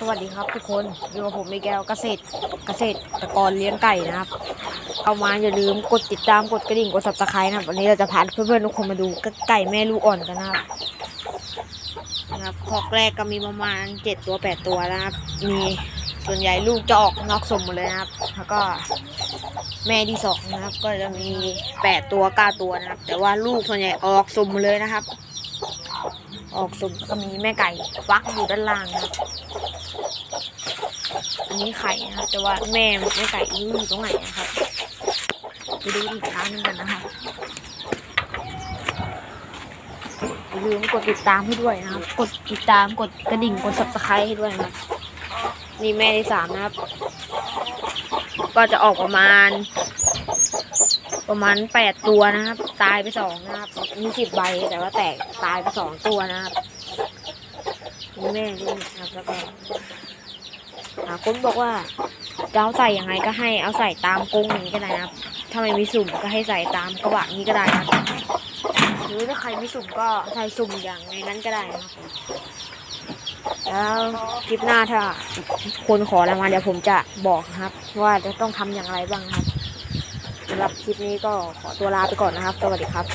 สวัสดีครับทุกคนอยู่กับผมมิแก้วเกษตรเกษตรตะกรเลี้ยงไก่นะครับ เอามาอย่าลืมกดติดตามกดกระดิ่งกด subscribe นะครับวันนี้เราจะพาเพื่อนๆทุกคนมาดูไก่แม่ลูกอ่อนกันนะครับนะครับคอกแรกก็มีประมาณเจ็ดตัวแปดตัวนะครับ มีส่วนใหญ่ลูกจะออกนอกสมหมดเลยนะครับ แล้วก็แม่ที่สองนะครับ ก็จะมีแปดตัวเก้าตัวนะครับ แต่ว่าลูกส่วนใหญ่ออกสมหมดเลยนะครับ ออกสมก็มีแม่ไก่ฟักอยู่ด้านล่างนะครับอันนี้ไข่นะครับแต่ว่าแม่แม่ไก่อยู่ตรงไหนนะครับไปดูอีกครั้งหนึงกันนะครับอย่าลืมกดติดตามให้ด้วยนะครับ กดติดตามกดกระดิ่งกด subscribe ให้ด้วยนะนี่แม่ที่สามนะครับ ก็จะออกประมาณ ประมาณแปดตัวนะครับ ตายไปสองนะครับมีสิบใบแต่ว่าแตกตายไปสองตัวนะครับนี่แม่ด้วยนะครับแล้วก็อ่าคนบอกว่าจะเอาใส่ยังไงก็ให้เอาใส่ตามกรงอย่างนี้ก็ได้นะครับ ถ้าไม่มีสุ่มก็ให้ใส่ตามกระบะนี้ก็ได้นะครับหรือถ้าใครไม่สุ่มก็ใส่สุ่มอย่างในนั้นก็ได้นะครับแล้วคลิปหน้าถ้าคนขออะไรมาเดี๋ยวผมจะบอกนะครับ ว่าจะต้องทำอย่างไรบ้างครับำหรับคลิปนี้ก็ขอตัวลาไปก่อนนะครับ สวัสดีครับ